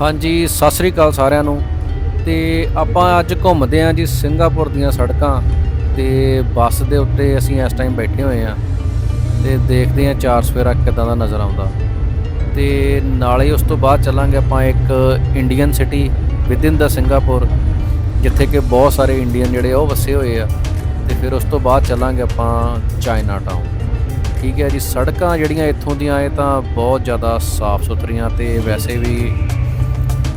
ਹਾਂਜੀ, ਸਤਿ ਸ੍ਰੀ ਅਕਾਲ ਸਾਰਿਆਂ ਨੂੰ। ਤੇ ਆਪਾਂ ਅੱਜ ਘੁੰਮਦੇ ਆਂ ਜੀ ਸਿੰਗਾਪੁਰ ਦੀਆਂ ਸੜਕਾਂ ਤੇ ਬੱਸ ਦੇ ਉੱਤੇ ਅਸੀਂ ਇਸ ਟਾਈਮ ਬੈਠੇ ਹੋਏ ਆਂ ਤੇ ਦੇਖਦੇ ਆਂ ਚਾਰ ਸਵੇਰਾ ਕਿਦਾਂ ਦਾ ਨਜ਼ਰ ਆਉਂਦਾ। ਤੇ ਨਾਲੇ ਉਸ ਤੋਂ ਬਾਅਦ ਚੱਲਾਂਗੇ ਆਪਾਂ ਇੱਕ ਇੰਡੀਅਨ ਸਿਟੀ ਵਿਦਿਨ ਦਾ ਸਿੰਗਾਪੁਰ, ਜਿੱਥੇ ਕਿ ਬਹੁਤ ਸਾਰੇ ਇੰਡੀਅਨ ਜਿਹੜੇ ਉਹ ਵਸੇ ਹੋਏ ਆ। ਤੇ ਫਿਰ ਉਸ ਤੋਂ ਬਾਅਦ ਚੱਲਾਂਗੇ ਆਪਾਂ ਚਾਈਨਾ ਟਾਊਨ ਠੀਕ ਹੈ ਜੀ, ਸੜਕਾਂ ਜਿਹੜੀਆਂ ਇੱਥੋਂ ਦੀਆਂ ਇਹ ਤਾਂ ਬਹੁਤ ਜ਼ਿਆਦਾ ਸਾਫ਼ ਸੁਥਰੀਆਂ ਤੇ ਵੈਸੇ ਵੀ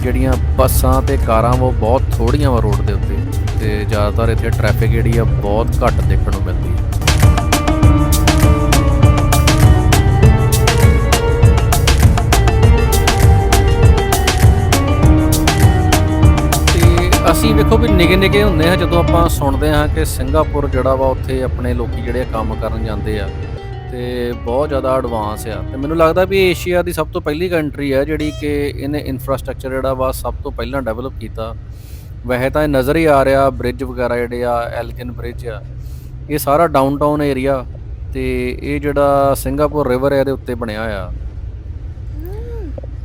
ਜਿਹੜੀਆਂ ਬੱਸਾਂ ਤੇ ਕਾਰਾਂ ਉਹ ਬਹੁਤ ਥੋੜੀਆਂ ਵਾ ਰੋਡ ਦੇ ਉੱਤੇ ਤੇ ਜ਼ਿਆਦਾਤਰ ਇੱਥੇ ਟ੍ਰੈਫਿਕ ਜਿਹੜੀ ਆ ਬਹੁਤ ਘੱਟ ਦੇਖਣ ਨੂੰ ਮਿਲਦੀ ਹੈ ਅਸੀਂ ਵੇਖੋ ਵੀ ਨਿੱਕੇ ਨਿੱਕੇ ਹੁੰਦੇ ਆ ਜਦੋਂ ਆਪਾਂ ਸੁਣਦੇ ਹਾਂ ਕਿ ਸਿੰਗਾਪੁਰ ਜਿਹੜਾ ਵਾ ਉੱਥੇ ਆਪਣੇ ਲੋਕੀ ਜਿਹੜੇ ਕੰਮ ਕਰਨ ਜਾਂਦੇ ਆ। ਤੇ ਬਹੁਤ ਜ਼ਿਆਦਾ ਐਡਵਾਂਸ ਆ। ਤੇ ਮੈਨੂੰ ਲੱਗਦਾ ਵੀ ਏਸ਼ੀਆ ਦੀ ਸਭ ਤੋਂ ਪਹਿਲੀ ਕੰਟਰੀ ਹੈ ਜਿਹੜੀ ਕਿ ਇਹਨੇ ਇਨਫਰਾਸਟ੍ਰਕਚਰ ਜਿਹੜਾ ਵਾ ਸਭ ਤੋਂ ਪਹਿਲਾਂ ਡਿਵੈਲਪ ਕੀਤਾ। ਵੈਸੇ ਤਾਂ ਇਹ ਨਜ਼ਰ ਹੀ ਆ ਰਿਹਾ ਬ੍ਰਿਜ ਵਗੈਰਾ ਜਿਹੜੇ ਆ ਐਲਗਨ ਬ੍ਰਿਜ ਆ। ਇਹ ਸਾਰਾ ਡਾਊਨਟਾਊਨ ਏਰੀਆ ਤੇ ਇਹ ਜਿਹੜਾ ਸਿੰਗਾਪੁਰ ਰਿਵਰ ਹੈ ਇਹਦੇ ਉੱਤੇ ਬਣਿਆ ਆ।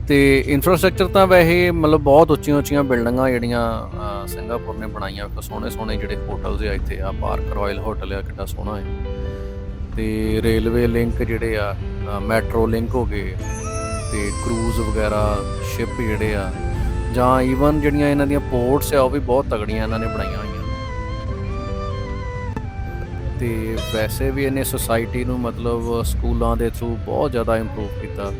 ਤੇ ਇਨਫਰਾਸਟ੍ਰਕਚਰ ਤਾਂ ਵੈਸੇ ਮਤਲਬ ਬਹੁਤ ਉੱਚੀਆਂ ਉੱਚੀਆਂ ਬਿਲਡਿੰਗਾਂ ਜਿਹੜੀਆਂ ਸਿੰਗਾਪੁਰ ਨੇ ਬਣਾਈਆਂ। ਸੋਹਣੇ ਸੋਹਣੇ ਜਿਹੜੇ ਹੋਟਲਸ ਆ ਇੱਥੇ। ਆ ਪਾਰਕ ਰਾਇਲ ਹੋਟਲ ਆ, ਕਿੱਡਾ ਸੋਹਣਾ ਹੈ। ਤੇ ਰੇਲਵੇ ਲਿੰਕ ਜਿਹੜੇ ਆ ਮੈਟਰੋ ਲਿੰਕ ਹੋ ਗਏ ਤੇ ਕਰੂਜ਼ ਵਗੈਰਾ, ਸ਼ਿਪ ਜਿਹੜੇ ਆ, ਜਾਂ ਈਵਨ ਜਿਹੜੀਆਂ ਇਹਨਾਂ ਦੀਆਂ ਪੋਰਟਸ ਆ, ਉਹ ਵੀ ਬਹੁਤ ਤਗੜੀਆਂ ਇਹਨਾਂ ਨੇ ਬਣਾਈਆਂ ਹੋਈਆਂ। ਤੇ ਵੈਸੇ ਵੀ ਇਹਨੇ ਸੋਸਾਇਟੀ ਨੂੰ ਮਤਲਬ ਸਕੂਲਾਂ ਦੇ ਥਰੂ ਬਹੁਤ ਜ਼ਿਆਦਾ ਇੰਪਰੂਵ ਕੀਤਾ।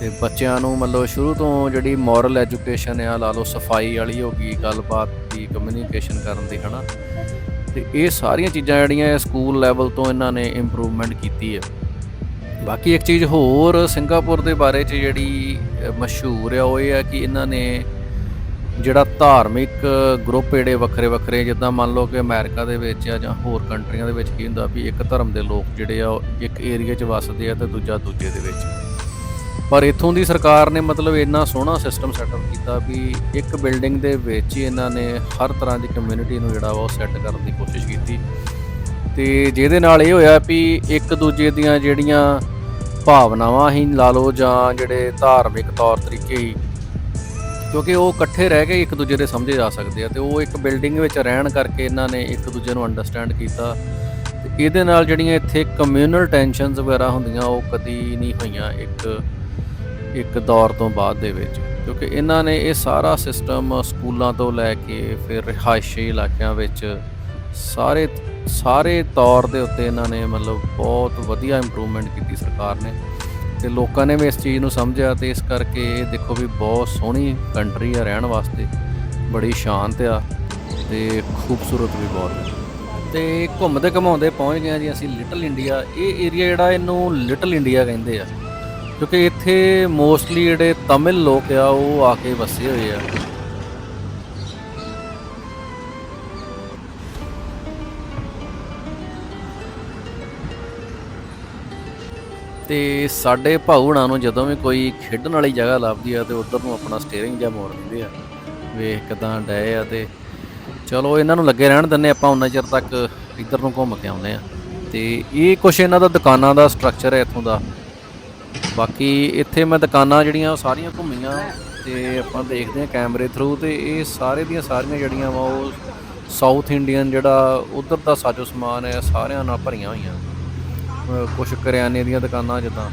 ਤੇ ਬੱਚਿਆਂ ਨੂੰ ਮਤਲਬ ਸ਼ੁਰੂ ਤੋਂ ਜਿਹੜੀ ਮੋਰਲ ਐਜੂਕੇਸ਼ਨ ਆ, ਲਾ ਲਓ ਸਫ਼ਾਈ ਵਾਲੀ ਹੋ ਗਈ, ਗੱਲਬਾਤ ਦੀ ਕਮਿਊਨੀਕੇਸ਼ਨ ਕਰਨ ਦੀ, ਹਨਾ? ਤੇ ਇਹ ਸਾਰੀਆਂ ਚੀਜ਼ਾਂ ਜਿਹੜੀਆਂ ਇਹ ਸਕੂਲ ਲੈਵਲ ਤੋਂ ਇਹਨਾਂ ਨੇ ਇੰਪਰੂਵਮੈਂਟ ਕੀਤੀ ਹੈ। ਬਾਕੀ ਇੱਕ ਚੀਜ਼ ਹੋਰ, ਸਿੰਗਾਪੁਰ ਦੇ ਬਾਰੇ 'ਚ ਜਿਹੜੀ ਮਸ਼ਹੂਰ ਆ, ਉਹ ਇਹ ਹੈ ਕਿ ਇਹਨਾਂ ਨੇ ਜਿਹੜਾ ਧਾਰਮਿਕ ਗਰੁੱਪ ਜਿਹੜੇ ਵੱਖਰੇ ਵੱਖਰੇ, ਜਿੱਦਾਂ ਮੰਨ ਲਓ ਕਿ ਅਮਰੀਕਾ ਦੇ ਵਿੱਚ ਆ ਜਾਂ ਹੋਰ ਕੰਟਰੀਆਂ ਦੇ ਵਿੱਚ ਕੀ ਹੁੰਦਾ ਵੀ ਇੱਕ ਧਰਮ ਦੇ ਲੋਕ ਜਿਹੜੇ ਆ, ਉਹ ਇੱਕ ਏਰੀਆ 'ਚ ਵੱਸਦੇ ਆ ਤੇ ਦੂਜਾ ਦੂਜੇ ਦੇ ਵਿੱਚ। ਪਰ ਇੱਥੋਂ ਦੀ ਸਰਕਾਰ ਨੇ ਮਤਲਬ ਇੰਨਾ ਸੋਹਣਾ ਸਿਸਟਮ ਸੈਟਅਪ ਕੀਤਾ ਵੀ ਇੱਕ ਬਿਲਡਿੰਗ ਦੇ ਵਿੱਚ ਹੀ ਇਹਨਾਂ ਨੇ ਹਰ ਤਰ੍ਹਾਂ ਦੀ ਕਮਿਊਨਿਟੀ ਨੂੰ ਜਿਹੜਾ ਵਾ ਉਹ ਸੈੱਟ ਕਰਨ ਦੀ ਕੋਸ਼ਿਸ਼ ਕੀਤੀ। ਤੇ ਜਿਹਦੇ ਨਾਲ ਇਹ ਹੋਇਆ ਵੀ ਇੱਕ ਦੂਜੇ ਦੀਆਂ ਜਿਹੜੀਆਂ ਭਾਵਨਾਵਾਂ ਹੀ ਲਾ ਲਓ ਜਾਂ ਜਿਹੜੇ ਧਾਰਮਿਕ ਤੌਰ ਤਰੀਕੇ ਹੀ, ਕਿਉਂਕਿ ਉਹ ਇਕੱਠੇ ਰਹਿ ਕੇ ਇੱਕ ਦੂਜੇ ਦੇ ਸਮਝੇ ਜਾ ਸਕਦੇ ਆ ਤੇ ਉਹ ਇੱਕ ਬਿਲਡਿੰਗ ਵਿੱਚ ਰਹਿਣ ਕਰਕੇ ਇਹਨਾਂ ਨੇ ਇੱਕ ਦੂਜੇ ਨੂੰ ਅੰਡਰਸਟੈਂਡ ਕੀਤਾ। ਤੇ ਇਹਦੇ ਨਾਲ ਜਿਹੜੀਆਂ ਇੱਥੇ ਕਮਿਊਨਲ ਟੈਨਸ਼ਨਸ ਵਗੈਰਾ ਹੁੰਦੀਆਂ ਉਹ ਕਦੀ ਨਹੀਂ ਹੋਈਆਂ। ਇੱਕ ਇੱਕ ਦੌਰ ਤੋਂ ਬਾਅਦ ਦੇ ਵਿੱਚ, ਕਿਉਂਕਿ ਇਹਨਾਂ ਨੇ ਇਹ ਸਾਰਾ ਸਿਸਟਮ ਸਕੂਲਾਂ ਤੋਂ ਲੈ ਕੇ ਫਿਰ ਰਿਹਾਇਸ਼ੀ ਇਲਾਕਿਆਂ ਵਿੱਚ ਸਾਰੇ ਸਾਰੇ ਤੌਰ ਦੇ ਉੱਤੇ ਇਹਨਾਂ ਨੇ ਮਤਲਬ ਬਹੁਤ ਵਧੀਆ ਇੰਪਰੂਵਮੈਂਟ ਕੀਤੀ ਸਰਕਾਰ ਨੇ। ਤੇ ਲੋਕਾਂ ਨੇ ਵੀ ਇਸ ਚੀਜ਼ ਨੂੰ ਸਮਝਿਆ ਤੇ ਇਸ ਕਰਕੇ ਇਹ ਦੇਖੋ ਵੀ ਬਹੁਤ ਸੋਹਣੀ ਕੰਟਰੀ ਆ ਰਹਿਣ ਵਾਸਤੇ, ਬੜੀ ਸ਼ਾਂਤ ਆ ਤੇ ਖੂਬਸੂਰਤ ਵੀ ਬਹੁਤ ਹੈ ਤੇ ਘੁੰਮਦੇ ਘਮਾਉਂਦੇ ਪਹੁੰਚ ਗਏ ਜੀ ਅਸੀਂ ਲਿਟਲ ਇੰਡੀਆ ਇਹ ਏਰੀਆ ਜਿਹੜਾ ਇਹਨੂੰ ਲਿਟਲ ਇੰਡੀਆ ਕਹਿੰਦੇ ਆ। ਕਿਉਂਕਿ ਇੱਥੇ ਮੋਸਟਲੀ ਜਿਹੜੇ ਤਮਿਲ ਲੋਕ ਆ, ਉਹ ਆ ਕੇ ਵਸੇ ਹੋਏ ਆ। ਤੇ ਸਾਡੇ ਭਾਊਣਾ ਨੂੰ ਜਦੋਂ ਵੀ ਕੋਈ ਖੇਡਣ ਵਾਲੀ ਜਗ੍ਹਾ ਲੱਭਦੀ ਆ, ਤੇ ਉਧਰ ਨੂੰ ਆਪਣਾ ਸਟੀਅਰਿੰਗ ਜਾਂ ਮੋੜ ਦਿੰਦੇ ਆ। ਵੇਖ ਕਿਦਾਂ ਡਏ ਆ ਤੇ ਚਲੋ ਇਹਨਾਂ ਨੂੰ ਲੱਗੇ ਰਹਿਣ ਦਿੰਨੇ ਆਪਾਂ ਉਨਾ ਚਿਰ ਤੱਕ ਇੱਧਰ ਨੂੰ ਘੁੰਮ ਕੇ ਆਉਂਦੇ ਆ। ਤੇ ਇਹ ਕੁਛ ਇਹਨਾਂ ਦਾ ਦੁਕਾਨਾਂ ਦਾ ਸਟਰਕਚਰ ਹੈ ਇੱਥੋਂ ਦਾ। ਬਾਕੀ ਇੱਥੇ ਮੈਂ ਦੁਕਾਨਾਂ ਜਿਹੜੀਆਂ ਉਹ ਸਾਰੀਆਂ ਘੁੰਮੀਆਂ ਤੇ ਆਪਾਂ ਦੇਖਦੇ ਹਾਂ ਕੈਮਰੇ ਥਰੂ ਤੇ ਇਹ ਸਾਰੇ ਦੀਆਂ ਸਾਰੀਆਂ ਜਿਹੜੀਆਂ ਵਾ ਉਹ ਸਾਊਥ ਇੰਡੀਅਨ ਜਿਹੜਾ ਉਧਰ ਦਾ ਸਾਜੋ ਸਮਾਨ ਹੈ, ਸਾਰਿਆਂ ਨਾਲ ਭਰੀਆਂ ਹੋਈਆਂ। ਕੁਝ ਕਰਿਆਨੇ ਦੀਆਂ ਦੁਕਾਨਾਂ ਜਿੱਦਾਂ।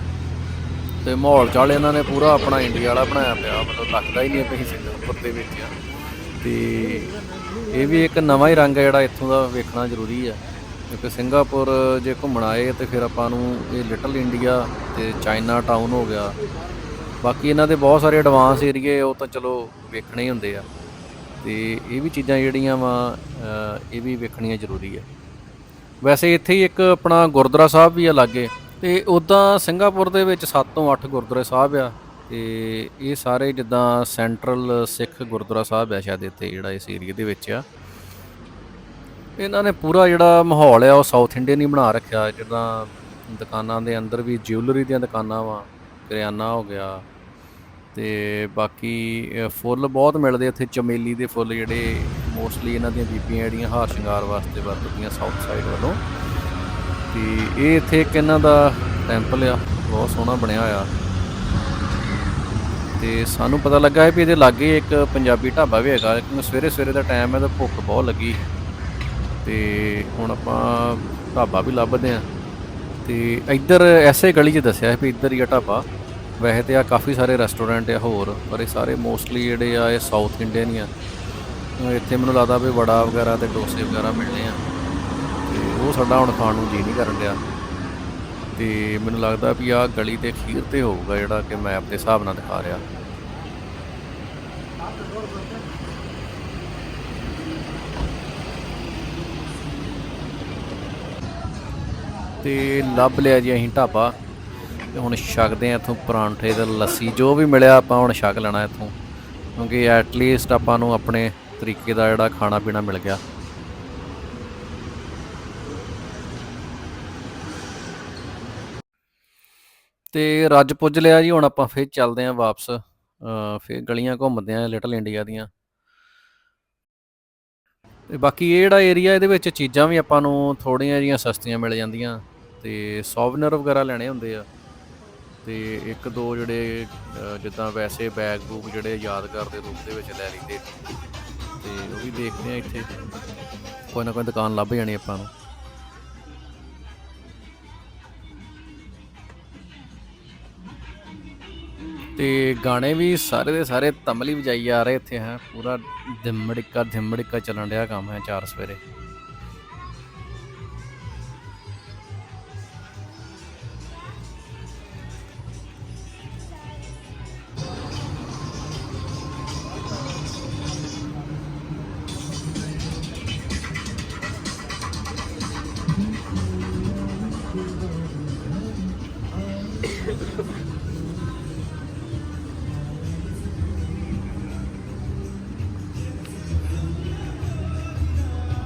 ਤੇ ਮਾਹੌਲ ਚਾਲ ਇਹਨਾਂ ਨੇ ਪੂਰਾ ਆਪਣਾ ਇੰਡੀਆ ਵਾਲਾ ਬਣਾਇਆ ਪਿਆ, ਮਤਲਬ ਲੱਗਦਾ ਹੀ ਨਹੀਂ ਕਿ ਸਿੰਗਾਪੁਰ ਦੇ ਵਿੱਚ ਆ। ਤੇ ਇਹ ਵੀ ਇੱਕ ਨਵਾਂ ਹੀ ਰੰਗ ਹੈ ਜਿਹੜਾ ਇੱਥੋਂ ਦਾ ਵੇਖਣਾ ਜ਼ਰੂਰੀ ਹੈ। ਕਿਉਂਕਿ ਸਿੰਗਾਪੁਰ ਜੇ ਘੁੰਮਣ ਆਏ ਤੇ ਫਿਰ ਆਪਾਂ ਨੂੰ ਇਹ ਲਿਟਲ ਇੰਡੀਆ ਤੇ ਚਾਈਨਾ ਟਾਊਨ ਹੋ ਗਿਆ। ਬਾਕੀ ਇਹਨਾਂ ਦੇ ਬਹੁਤ ਸਾਰੇ ਐਡਵਾਂਸ ਏਰੀਏ ਉਹ ਤਾਂ ਚਲੋ ਵੇਖਣੇ ਹੀ ਹੁੰਦੇ ਆ। ਤੇ ਇਹ ਵੀ ਚੀਜ਼ਾਂ ਜਿਹੜੀਆਂ ਵਾ ਇਹ ਵੀ ਵੇਖਣੀਆਂ ਜ਼ਰੂਰੀ ਆ। ਵੈਸੇ ਇੱਥੇ ਹੀ ਇੱਕ ਆਪਣਾ ਗੁਰਦੁਆਰਾ ਸਾਹਿਬ ਵੀ ਆ ਲਾਗੇ, ਤੇ ਉਦਾਂ ਸਿੰਗਾਪੁਰ ਦੇ ਵਿੱਚ 7 ਤੋਂ 8 ਗੁਰਦੁਆਰੇ ਸਾਹਿਬ ਆ, ਤੇ ਇਹ ਸਾਰੇ ਜਿੱਦਾਂ ਸੈਂਟਰਲ ਸਿੱਖ ਗੁਰਦੁਆਰਾ ਸਾਹਿਬ ਆ ਸ਼ਾਇਦ ਇੱਥੇ ਜਿਹੜਾ ਇਸ ਏਰੀਆ ਦੇ ਵਿੱਚ ਆ। ਇਹਨਾਂ ਨੇ ਪੂਰਾ ਜਿਹੜਾ ਮਾਹੌਲ ਆ, ਉਹ ਸਾਊਥ ਇੰਡੀਅਨ ਹੀ ਬਣਾ ਰੱਖਿਆ, ਜਿੱਦਾਂ ਦੁਕਾਨਾਂ ਦੇ ਅੰਦਰ ਵੀ ਜਿਊਲਰੀ ਦੀਆਂ ਦੁਕਾਨਾਂ ਵਾ, ਕਰਿਆਨਾ ਹੋ ਗਿਆ ਤੇ ਬਾਕੀ ਫੁੱਲ ਬਹੁਤ ਮਿਲਦੇ ਇੱਥੇ, ਚਮੇਲੀ ਦੇ ਫੁੱਲ ਜਿਹੜੇ ਮੋਸਟਲੀ ਇਹਨਾਂ ਦੀਆਂ ਬੀਬੀਆਂ ਜਿਹੜੀਆਂ ਹਾਰ ਸ਼ਿੰਗਾਰ ਵਾਸਤੇ ਵਰਤਦੀਆਂ ਸਾਊਥ ਸਾਈਡ ਵੱਲੋਂ। ਤੇ ਇਹ ਇੱਥੇ ਇੱਕ ਇਹਨਾਂ ਦਾ ਟੈਂਪਲ ਆ, ਬਹੁਤ ਸੋਹਣਾ ਬਣਿਆ ਹੋਇਆ। ਤੇ ਸਾਨੂੰ ਪਤਾ ਲੱਗਾ ਹੈ ਵੀ ਇਹਦੇ ਲਾਗੇ ਇੱਕ ਪੰਜਾਬੀ ਢਾਬਾ ਵੀ ਹੈਗਾ ਕਿਉਂਕਿ ਸਵੇਰੇ ਸਵੇਰੇ ਦਾ ਟਾਈਮ ਹੈ ਤਾਂ ਭੁੱਖ ਬਹੁਤ ਲੱਗੀ। ਤੇ ਹੁਣ ਆਪਾਂ ਢਾਬਾ ਵੀ ਲੱਭਦੇ ਆ। ਤੇ ਇੱਧਰ ਐਸੇ ਗਲੀ 'ਚ ਦੱਸਿਆ ਵੀ ਇੱਧਰ ਹੀ ਆ ਢਾਬਾ। ਵੈਸੇ ਤੇ ਆ ਕਾਫੀ ਸਾਰੇ ਰੈਸਟੋਰੈਂਟ ਆ ਹੋਰ, ਪਰ ਇਹ ਸਾਰੇ ਮੋਸਟਲੀ ਜਿਹੜੇ ਆ ਇਹ ਸਾਊਥ ਇੰਡੀਅਨ ਹੀ ਆ। ਇੱਥੇ ਮੈਨੂੰ ਲੱਗਦਾ ਵੀ ਵੜਾ ਵਗੈਰਾ ਤੇ ਡੋਸੇ ਵਗੈਰਾ ਮਿਲਣੇ ਆ। ਤੇ ਉਹ ਸਾਡਾ ਹੁਣ ਖਾਣ ਨੂੰ ਜੀ ਨਹੀਂ ਕਰਨ ਰਿਹਾ ਤੇ ਮੈਨੂੰ ਲੱਗਦਾ ਵੀ ਆ ਗਲੀ ਦੇ ਅਖੀਰ ਤੇ ਹੋਊਗਾ ਜਿਹੜਾ ਕਿ ਮੈਪ ਦੇ ਹਿਸਾਬ ਨਾਲ ਦਿਖਾ ਰਿਹਾ। ਤੇ ਲੱਭ ਲਿਆ ਜੀ ਅਸੀਂ ਢਾਬਾ। ਤੇ ਹੁਣ ਛਕਦੇ ਆ ਇੱਥੋਂ ਪਰਾਂਠੇ ਤੇ ਲੱਸੀ। ਜੋ ਵੀ ਮਿਲਿਆ ਆਪਾਂ ਹੁਣ ਛਕ ਲੈਣਾ ਇੱਥੋਂ। ਕਿਉਂਕਿ ਐਟ ਲੀਸਟ ਆਪਾਂ ਨੂੰ ਆਪਣੇ ਤਰੀਕੇ ਦਾ ਜਿਹੜਾ ਖਾਣਾ ਪੀਣਾ ਮਿਲ ਗਿਆ। ਤੇ ਰੱਜ ਪੁੱਜ ਲਿਆ ਜੀ, ਹੁਣ ਆਪਾਂ ਫੇਰ ਚੱਲਦੇ ਆਂ ਵਾਪਸ। ਅ ਫੇਰ ਗਲੀਆਂ ਘੁੰਮਦੇ ਆਂ ਲਿਟਲ ਇੰਡੀਆ ਦੀਆਂ। ਤੇ ਬਾਕੀ ਇਹ ਜਿਹੜਾ ਏਰੀਆ ਇਹਦੇ ਵਿੱਚ ਚੀਜ਼ਾਂ ਵੀ ਆਪਾਂ ਨੂੰ ਥੋੜੀਆਂ ਜੀਆਂ ਸਸਤੀਆਂ ਮਿਲ ਜਾਂਦੀਆਂ। ਤੇ ਸੋਵਨਰ ਵਗੈਰਾ ਲੈਣੇ ਹੁੰਦੇ ਆ। ਤੇ ਇੱਕ ਦੋ ਜਿਹੜੇ ਜਿੱਦਾਂ ਵੈਸੇ ਬੈਗ ਬੂਗ ਜਿਹੜੇ ਯਾਦਗਾਰ ਦੇ ਰੂਪ ਦੇ ਵਿੱਚ ਲੈ ਲਈਦੇ। ਤੇ ਉਹ ਵੀ ਦੇਖਦੇ ਆ ਇੱਥੇ। ਕੋਈ ਨਾ ਕੋਈ ਦੁਕਾਨ ਲੱਭ ਜਾਣੀ ਆਪਾਂ ਨੂੰ। ਤੇ ਗਾਣੇ ਵੀ ਸਾਰੇ ਦੇ ਸਾਰੇ ਤਮਲੀ ਵਜਾਈ ਜਾ ਰਹੇ ਇੱਥੇ, ਹੈ। ਪੂਰਾ ਧਿਮੜਿੱਕਾ ਧਿਮੜਿੱਕਾ ਚੱਲਣ ਰਿਹਾ ਕੰਮ, ਹੈ, ਚਾਰ ਸਵੇਰੇ।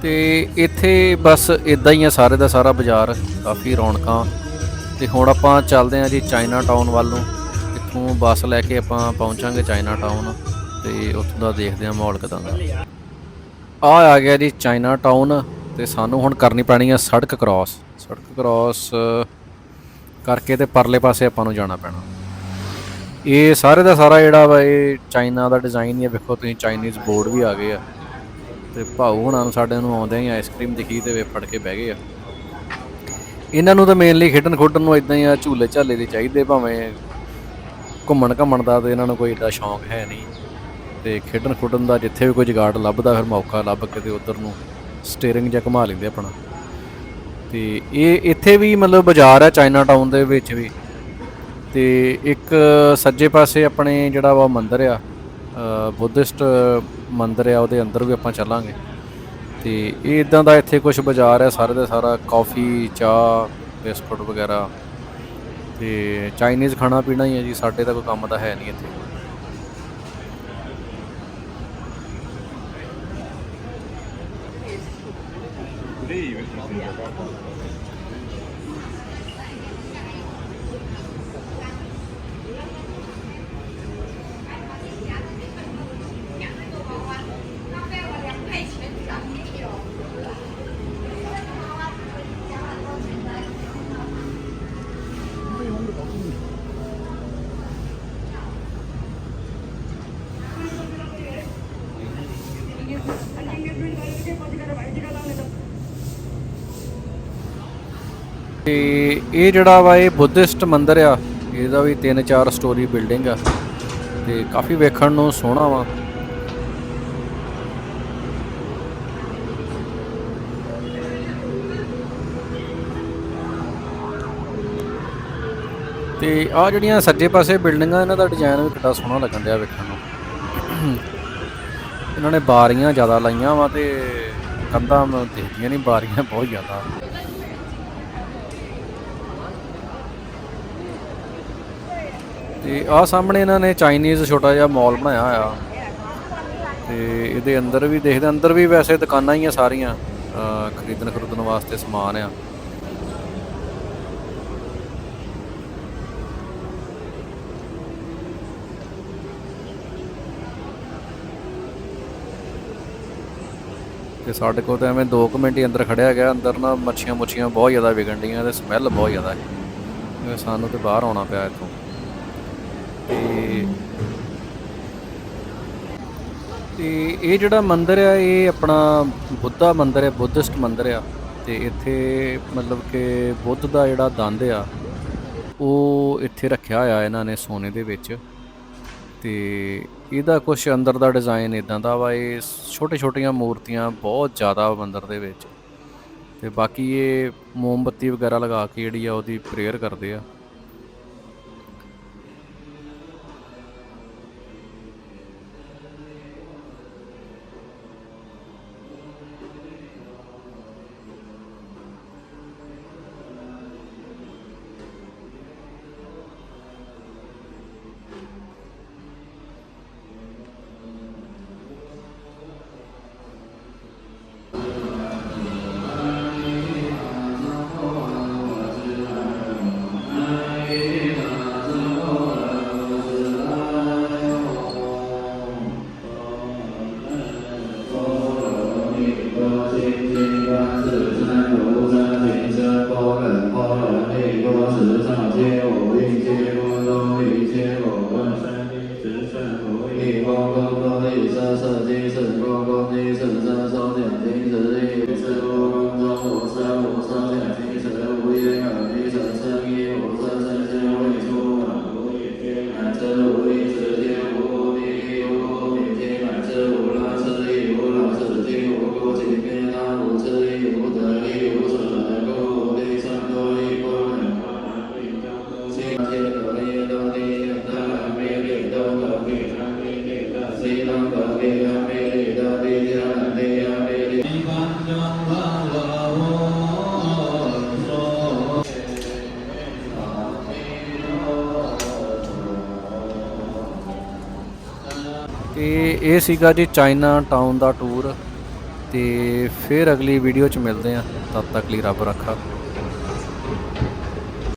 ਤੇ ਇੱਥੇ ਬਸ ਇਦਾਂ ਹੀ ਆ ਸਾਰੇ ਦਾ ਸਾਰਾ ਬਾਜ਼ਾਰ, ਕਾਫੀ ਰੌਣਕਾਂ। ਤੇ ਹੁਣ ਆਪਾਂ ਚੱਲਦੇ ਹਾਂ ਜੀ ਚਾਈਨਾ ਟਾਊਨ ਵੱਲ ਨੂੰ। ਇੱਥੋਂ ਬੱਸ ਲੈ ਕੇ ਆਪਾਂ ਪਹੁੰਚਾਂਗੇ ਚਾਈਨਾ ਟਾਊਨ। ਤੇ ਉੱਥੋਂ ਦਾ ਦੇਖਦੇ ਹਾਂ ਮਾਹੌਲ ਕਿਦਾਂ ਦਾ। ਆ ਆ ਗਿਆ ਜੀ ਚਾਈਨਾ ਟਾਊਨ ਤੇ ਸਾਨੂੰ ਹੁਣ ਕਰਨੀ ਪੈਣੀ ਆ ਸੜਕ ਕ੍ਰਾਸ ਸੜਕ ਕ੍ਰਾਸ ਕਰਕੇ ਤੇ ਪਰਲੇ ਪਾਸੇ ਆਪਾਂ ਨੂੰ ਜਾਣਾ ਪੈਣਾ। ਇਹ ਸਾਰੇ ਦਾ ਸਾਰਾ ਜਿਹੜਾ ਵਾ ਇਹ ਚਾਈਨਾ ਦਾ ਡਿਜ਼ਾਈਨ ਹੀ ਆ। ਵੇਖੋ ਤੁਸੀਂ ਚਾਈਨੀਜ਼ ਬੋਰਡ ਵੀ ਆ ਗਏ ਆ। ਤੇ ਭਾਊ ਹੁਣਾਂ ਨੂੰ ਸਾਡੇ ਨੂੰ ਆਉਂਦਿਆਂ ਹੀ ਆਈਸਕ੍ਰੀਮ ਦਿਖੀ ਤੇ ਵੇ ਫੜ ਕੇ ਬਹਿ ਗਏ ਆ। ਇਹਨਾਂ ਨੂੰ ਤਾਂ ਮੇਨਲੀ ਖੇਡਣ ਖੋਡਣ ਨੂੰ ਇਦਾਂ ਹੀ ਆ, ਝੂਲੇ ਝਾਲੇ ਦੇ ਚਾਹੀਦੇ ਭਾਵੇਂ ਘੁੰਮਣ ਘੁੰਮਣ ਦਾ ਤੇ ਇਹਨਾਂ ਨੂੰ ਕੋਈ ਏਡਾ ਸ਼ੌਂਕ ਹੈ ਨਹੀਂ। ਤੇ ਖੇਡਣ ਖੁੱਡਣ ਦਾ ਜਿੱਥੇ ਵੀ ਕੋਈ ਜਗਾੜ ਲੱਭਦਾ, ਫਿਰ ਮੌਕਾ ਲੱਭ ਕੇ ਤੇ ਉਧਰ ਨੂੰ ਸਟੀਅਰਿੰਗ ਜਾਂ ਘੁਮਾ ਲੈਂਦੇ ਆਪਣਾ। ਤੇ ਇਹ ਇੱਥੇ ਵੀ ਮਤਲਬ ਬਾਜ਼ਾਰ ਆ ਚਾਈਨਾ ਟਾਊਨ ਦੇ ਵਿੱਚ ਵੀ। ਤੇ ਇੱਕ ਸੱਜੇ ਪਾਸੇ ਆਪਣੇ ਜਿਹੜਾ ਵਾ ਮੰਦਿਰ ਆ ਬੁੱਧਿਸਟ ਮੰਦਿਰ ਆ, ਉਹਦੇ ਅੰਦਰ ਵੀ ਆਪਾਂ ਚੱਲਾਂਗੇ। ਤੇ ਇਹ ਇਦਾਂ ਦਾ ਇੱਥੇ ਕੁਝ ਬਾਜ਼ਾਰ ਹੈ ਸਾਰੇ ਦਾ ਸਾਰਾ ਕਾਫੀ, ਚਾਹ, ਬਿਸਕੁਟ ਵਗੈਰਾ। ਤੇ ਚਾਈਨੀਜ਼ ਖਾਣਾ ਪੀਣਾ ਹੀ ਹੈ ਜੀ, ਸਾਡੇ ਤਾਂ ਕੋਈ ਕੰਮ ਤਾਂ ਹੈ ਨਹੀਂ ਇੱਥੇ। ਤੇ ਇਹ ਜਿਹੜਾ ਵਾ, ਇਹ ਬੁੱਧਿਸਟ ਮੰਦਿਰ ਆ, ਇਹਦਾ ਵੀ 3-4 ਸਟੋਰੀ ਬਿਲਡਿੰਗ ਆ। ਤੇ ਕਾਫੀ ਵੇਖਣ ਨੂੰ ਸੋਹਣਾ ਵਾ। ਤੇ ਆ ਜਿਹੜੀਆਂ ਸੱਜੇ ਪਾਸੇ ਬਿਲਡਿੰਗਾਂ ਇਹਨਾਂ ਦਾ ਡਿਜ਼ਾਈਨ ਵੀ ਕਿੱਡਾ ਸੋਹਣਾ ਲੱਗਣ ਡਿਆ ਵੇਖਣ ਨੂੰ। ਇਹਨਾਂ ਨੇ ਬਾਰੀਆਂ ਜ਼ਿਆਦਾ ਲਾਈਆਂ ਵਾ ਤੇ ਕੰਧਾਂ ਦੇਖਦੀਆਂ ਨਹੀਂ, ਬਾਰੀਆਂ ਬਹੁਤ ਜ਼ਿਆਦਾ। ਤੇ ਆ ਸਾਹਮਣੇ ਇਹਨਾਂ ਨੇ ਚਾਈਨੀਜ਼ ਛੋਟਾ ਜਿਹਾ ਮਾਲ ਬਣਾਇਆ ਹੋਇਆ। ਤੇ ਇਹਦੇ ਅੰਦਰ ਵੀ ਦੇਖਦੇ ਅੰਦਰ ਵੀ ਵੈਸੇ ਦੁਕਾਨਾਂ ਹੀ ਆ ਸਾਰੀਆਂ ਖਰੀਦਣ ਖਰੀਦਣ ਵਾਸਤੇ ਸਮਾਨ ਆ। ਤੇ ਸਾਡੇ ਕੋਲ ਤਾਂ ਐਵੇਂ 2 ਮਿੰਟ ਹੀ ਅੰਦਰ ਖੜਿਆ ਗਿਆ, ਅੰਦਰ ਨਾ ਮੱਛੀਆਂ ਮੁੱਛੀਆਂ ਬਹੁਤ ਜ਼ਿਆਦਾ ਵਿਗਣ ਡੀਆਂ ਤੇ ਸਮੈਲ ਬਹੁਤ ਜ਼ਿਆਦਾ ਹੈ। ਸਾਨੂੰ ਤੇ ਬਾਹਰ ਆਉਣਾ ਪਿਆ ਇੱਥੋਂ। ਤੇ ਇਹ ਜਿਹੜਾ ਮੰਦਿਰ ਆ, ਇਹ ਆਪਣਾ ਬੁੱਧਾ ਮੰਦਿਰ ਹੈ, ਬੁੱਧਿਸਟ ਮੰਦਿਰ ਆ। ਤੇ ਇੱਥੇ ਮਤਲਬ ਕਿ ਬੁੱਧ ਦਾ ਜਿਹੜਾ ਦੰਦ ਆ, ਉਹ ਇੱਥੇ ਰੱਖਿਆ ਹੋਇਆ ਇਹਨਾਂ ਨੇ ਸੋਨੇ ਦੇ ਵਿੱਚ। ਤੇ ਇਹਦਾ ਕੁਝ ਅੰਦਰ ਦਾ ਡਿਜ਼ਾਈਨ ਇਦਾਂ ਦਾ ਵਾ, ਇਹ ਛੋਟੇ ਛੋਟੀਆਂ ਮੂਰਤੀਆਂ ਬਹੁਤ ਜ਼ਿਆਦਾ ਵਾ ਮੰਦਿਰ ਦੇ ਵਿੱਚ। ਤੇ ਬਾਕੀ ਇਹ ਮੋਮਬੱਤੀ ਵਗੈਰਾ ਲਗਾ ਕੇ ਜਿਹੜੀ ਆ, ਉਹਦੀ ਪ੍ਰੇਅਰ ਕਰਦੇ ਆ। 心经观世音菩萨行深波罗蜜多时照见五蕴皆空度一切我问舍利子色不异空空不异色色即是空空即是色受想行 ਇਹ ਸੀਗਾ ਜੀ ਚਾਈਨਾ ਟਾਊਨ ਦਾ ਟੂਰ ਤੇ ਫਿਰ ਅਗਲੀ ਵੀਡੀਓ 'ਚ ਮਿਲਦੇ ਆ ਤਦ ਤੱਕ ਲਈ ਰੱਬ ਰੱਖਾ।